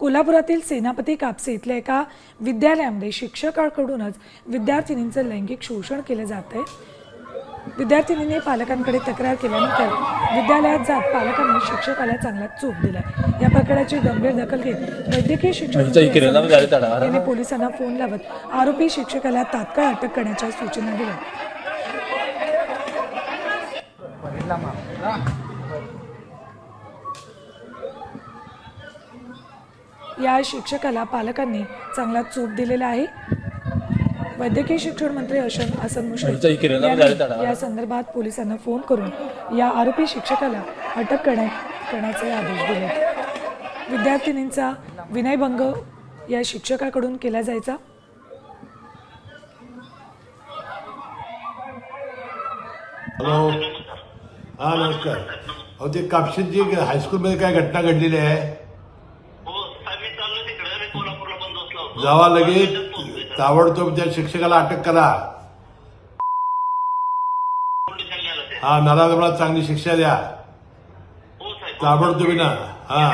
कोल्हापुरातील सेनापती कापसे इथल्या एका विद्यालयामध्ये शिक्षकाकडूनच विद्यार्थिनींचं लैंगिक शोषण केलं जात आहे. विद्यार्थिनीने पालकांकडे तक्रार केल्यानंतर विद्यालयात जात पालकांनी शिक्षकाला चांगला चूक दिला या प्रकरणाची गंभीर दखल घेत वैद्यकीय शिक्षण यांनी पोलिसांना फोन लावत आरोपी शिक्षकाला तात्काळ अटक करण्याच्या सूचना दिल्या. या शिक्षकाला पालकांनी चांगला चूप दिलेला आहे. वैद्यकीय शिक्षण मंत्री हसन हसन मुश्रीफ यांनी या संदर्भात पोलिसांना फोन करून या आरोपी शिक्षकाला अटक करण्यात करण्याचे आदेश दिले. विद्यार्थिनींचा विनयभंग या शिक्षकाकडून केला जायचा. हॅलो. हा नमस्कार. अहो ते कापशीची हायस्कूलमध्ये काय घटना घडलेली आहे? जावा लगेच. ताबडतोब त्या शिक्षकाला अटक करा. हा नराधमाला चांगली शिक्षा द्या. ताबडतोब ताबडतोबी ना हा.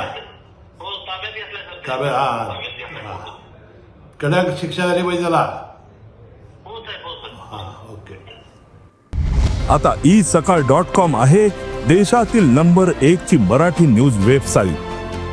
ताब्यात हा. कडक शिक्षा झाली पाहिजे त्याला. हा ओके. आता ई सकाळ डॉट कॉम आहे देशातील नंबर एक ची मराठी न्यूज वेबसाईट.